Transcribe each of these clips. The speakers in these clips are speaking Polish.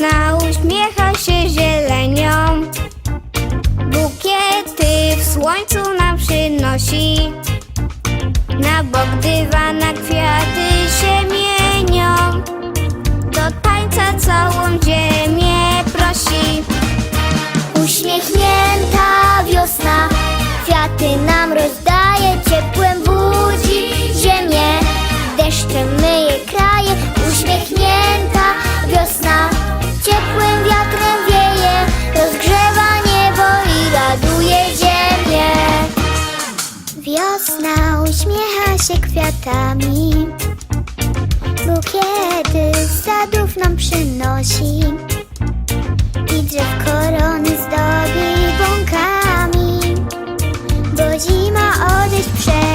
wiosna uśmiecha się zielenią. Bukiety w słońcu nam przynosi. Na bok dywana kwiaty się mienią. Do tańca całą ziemię prosi. Uśmiechnięta wiosna kwiaty nam rozdaje Wiosna uśmiecha się kwiatami Bukiety z sadów nam przynosi i drzew korony zdobi bąkami, bo zima odejść przecież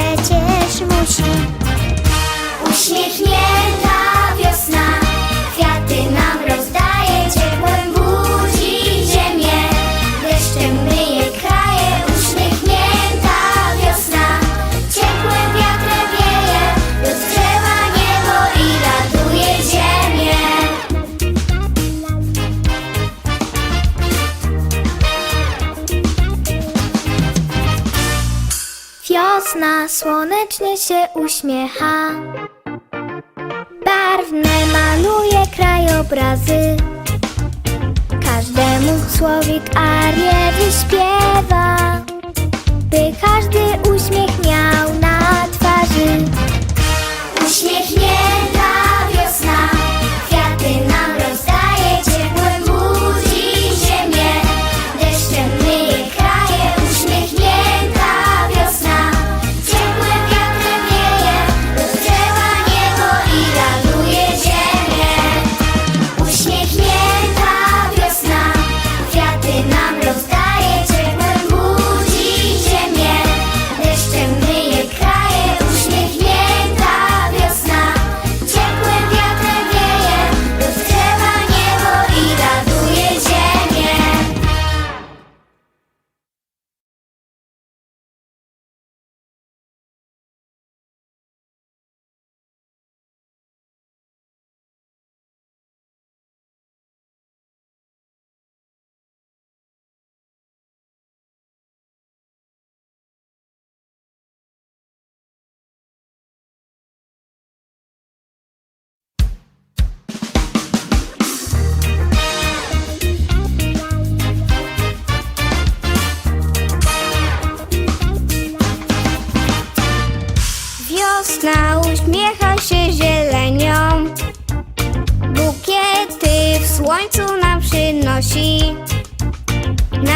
Wiosna słonecznie się uśmiecha. Barwne maluje krajobrazy. Każdemu słowik arię wyśpiewa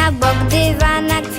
Na bok dywana kwiaty